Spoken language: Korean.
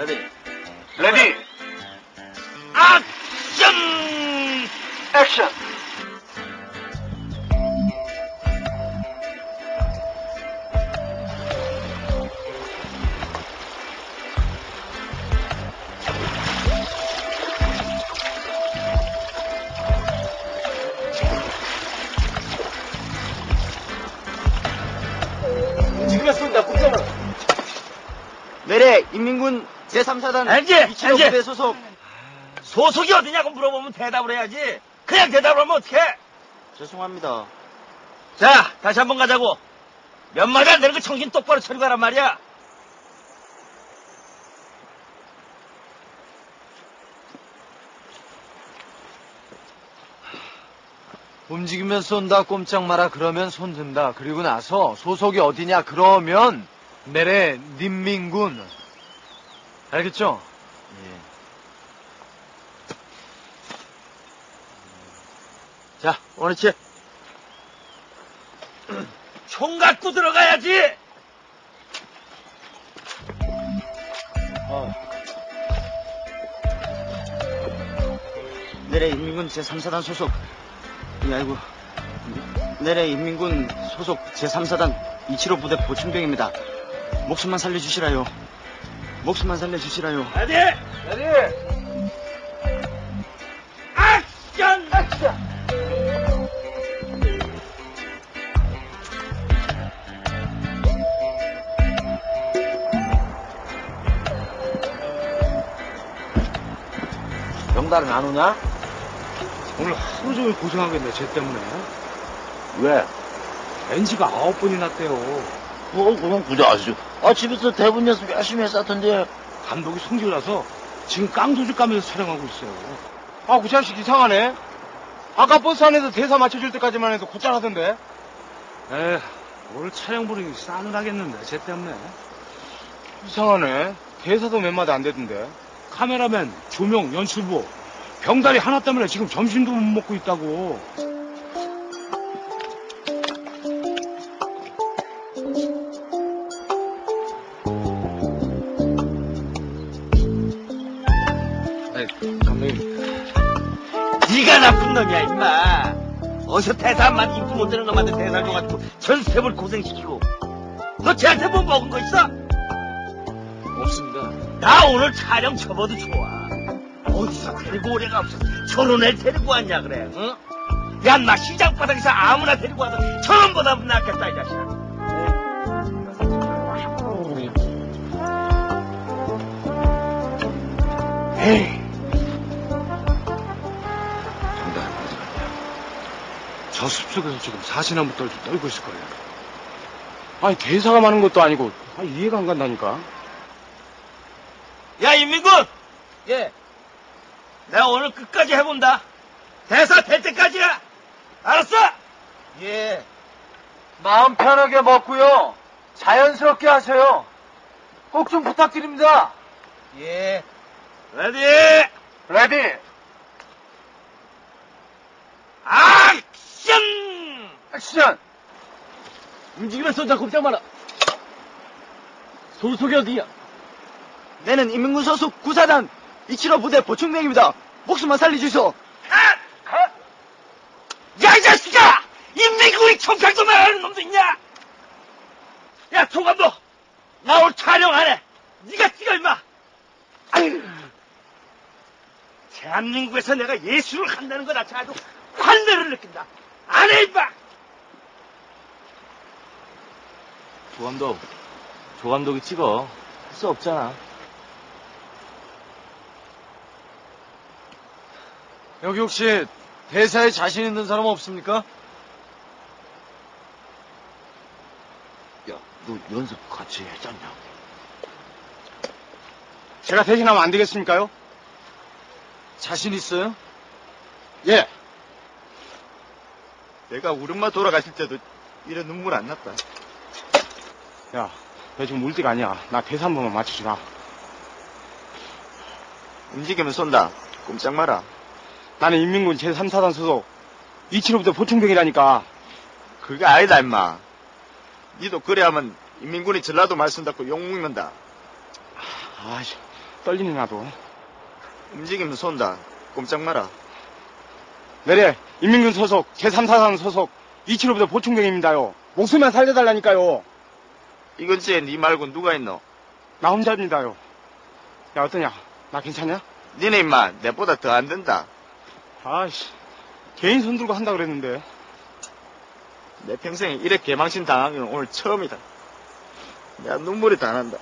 레디. 레디, 액션! 액션! 지금 쏜다, 꼼짝마. 내래 인민군 제3사단 알지? 알지? 부대 소속 소속이 어디냐고 물어보면 대답을 해야지. 그냥 대답을 하면 어떡해? 죄송합니다. 자, 다시 한번 가자고. 몇 마디 안 되는 거 정신 똑바로 차리고 가란 말이야. 움직이면 쏜다, 꼼짝 마라, 그러면 손 든다. 그리고 나서 소속이 어디냐, 그러면 내래 님민군. 알겠죠? 자, 원위치. 총 갖고 들어가야지. 내래 인민군 제3사단 소속 이 아이고 내래 인민군 소속 제3사단 이치로 부대 보충병입니다. 목숨만 살려주시라요. 목숨만 살려주시라요. 레디! 레디! 액션! 액션! 병달은 안 오냐? 오늘 하루 종일 고생하겠네, 쟤 때문에. 왜? NG가 아홉 번이 났대요. 뭐 그냥 그저 아시죠. 아 집에서 대본 연습 열심히 했었던데. 감독이 성질나서 지금 깡소주 까면서 촬영하고 있어요. 아, 그 자식 이상하네. 아까 버스 안에서 대사 맞춰줄 때까지만 해도 곧잘 하던데. 에 오늘 촬영 부르기 싸늘하겠는데, 쟤 때문에. 이상하네. 대사도 몇 마디 안 되던데. 카메라맨, 조명, 연출부. 병다리 하나 때문에 지금 점심도 못 먹고 있다고. 나쁜 놈이야, 임마. 어디서 대사 한마디 입고 못 되는 놈한테 대사 줘가지고 전 스텝을 고생시키고. 너 쟤한테 뭐 먹은 거 있어? 없습니다. 나 오늘 촬영 접어도 좋아. 어디서 데리고 오래가 없어. 저런 애 데리고 왔냐, 그래, 응? 야, 나 시장 바닥에서 아무나 데리고 와도 저놈보다 낫겠다, 이 자식아. 에이, 저 숲속에서 지금 사시나무 떨고 떨고 있을 거예요. 아니, 대사가 많은 것도 아니고, 아, 이해가 안 간다니까. 야, 인민군! 예. 내가 오늘 끝까지 해본다. 대사 될 때까지야! 알았어? 예. 마음 편하게 먹고요. 자연스럽게 하세요. 꼭 좀 부탁드립니다. 예. 레디! 레디! 액션! 액션! 움직이면 쏜다, 꼼짝 마라. 소속이 어디야? 내는 인민군 소속 9사단 이치로 부대 보충병입니다. 목숨만 살려주소. 야, 이 자식아! 인민군이 총칼도 말하는 놈도 있냐? 야, 총감독! 나 오늘 촬영 안 해! 네가 찍어, 임마! 아유. 대한민국에서 내가 예술을 한다는 거 자체가 아주 환대를 느낀다. 안 해, 임마! 조감독, 조감독이 찍어. 할 수 없잖아. 여기 혹시 대사에 자신 있는 사람 없습니까? 야, 너 연습 같이 했잖냐? 제가 대신하면 안 되겠습니까요? 자신 있어요? 예. 내가 우름마 돌아가실 때도 이런 눈물 안 났다. 야, 너 지금 울 때가 아니야. 나 대사 한 번만 맞춰주라. 움직이면 쏜다. 꼼짝 마라. 나는 인민군 제3사단 소속 275부대 보충병이라니까. 그게 아니다, 임마. 니도 그래 하면 인민군이 전라도 말씀 듣고 욕먹는다. 아씨, 떨리네 나도. 움직이면 쏜다. 꼼짝 마라. 내래 인민군 소속 제3사단 소속 27호부대 보충병입니다요. 목숨만 살려달라니까요. 이 근처에 니 말고 누가 있노? 나 혼자입니다요. 야 어떠냐? 나 괜찮냐? 니네 임마 내보다 더 안 된다. 아이씨 개인 손 들고 한다 그랬는데. 내 평생에 이렇게 개망신 당한 건 오늘 처음이다. 내가 눈물이 다 난다.